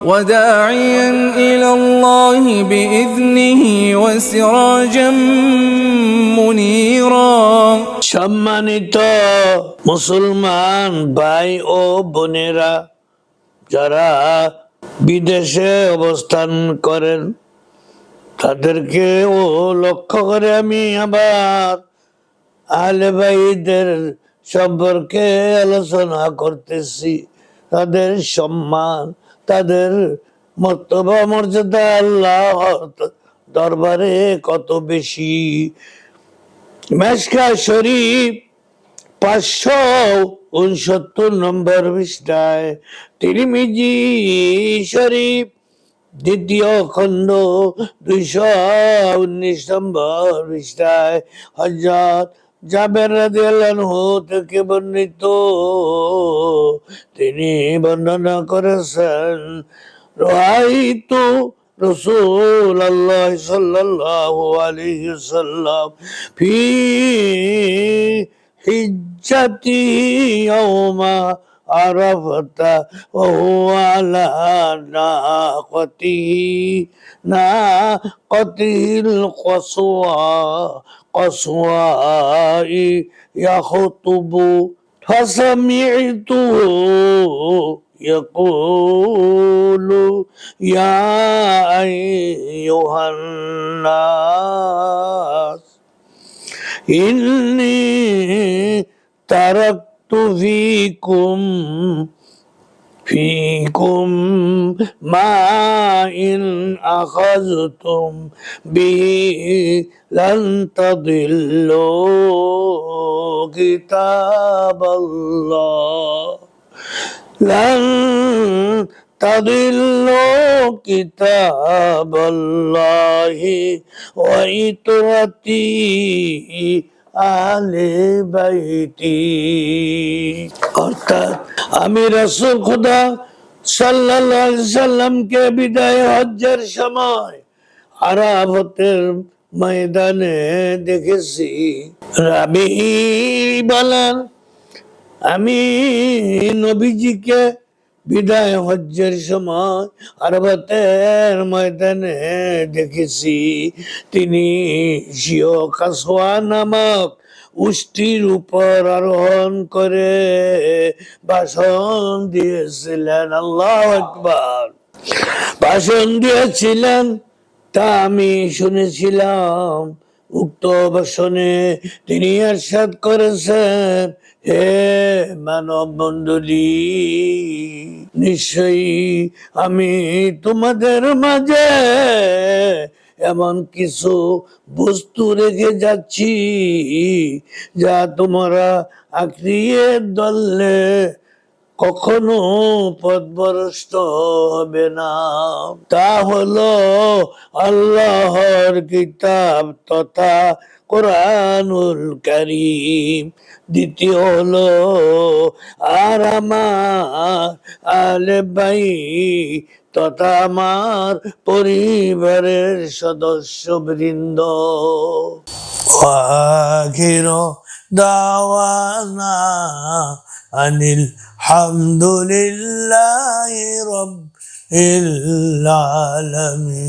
وداعيا إلى الله بإذنه وسراجا منيرا সম্মানিত মুসলমান ভাই ও বোনেরা যারা বিদেশে অবস্থান করেন তাদেরকে ও লক্ষ্য করে আমি আবার আহলে ভাইদের সম্পর্কে আলোচনা করতেছি তাদের সম্মান, তাদের মর্তবা মর্যাদা আল্লাহ দরবারে কত বেশি? মেশকা শরীফ পাঁচশো উনসত্তর নম্বর পৃষ্ঠায় তিরিমিজি শরীফ, দ্বিতীয় খণ্ড দুইশো উনিশ নম্বর পৃষ্ঠায় হজরত জাবের রাদিয়াল্লাহু থেকে বর্ণিত। তিনি বর্ণনা করেছেন রাইতু রাসূলুল্লাহ সাল্লাল্লাহু আলাইহি সাল্লাম ফি হিজ্জাতি ইয়াউমা حجته يوم عرفة وهو على ناقته ناقته القصوى قصواء يخطب فسمعته يقول يا أيها الناس إني تركت فيكم فيكم ما إن أخذتم به لن تضلوا كتاب الله. لن تضلوا كتاب الله وإطرتي আলে বাইতি। অর্থাৎ আমি রসুল খুদা আলাইহি সাল্লামকে বিদায় হজ্জের সময় আরাফতের ময়দানে দেখেছি। রাবি বলেন আমি নবীজিকে বিদায় হজ্জের সময় আরবাতের ময়দানে দেখেছি। তিনি জিও কাসোয়া নামক উষ্টির উপর আরোহণ করে ভাষণ দিয়েছিলেন। আল্লাহ একবার ভাষণ দিয়েছিলেন তা আমি শুনেছিলাম। উক্ত ভাষণে তিনি এরশাদ করেছেন। হে মানব মন্ডলী নিশ্চয়ই আমি তোমাদের মাঝে এমন কিছু বস্তু রেখে যাচ্ছি, যা তোমরা আঁকড়িয়ে দললে কখনো পদভ্রষ্ট হবে না। তা হলো আল্লাহর কিতাব তথা কোরআনুল করিম। দ্বিতীয় হলো, আর আমার আলে ভাই তথা আমার পরিবারের সদস্য বৃন্দ আখির দাওয়ানা আনিল হামদুলিল্লাহ রব العالمين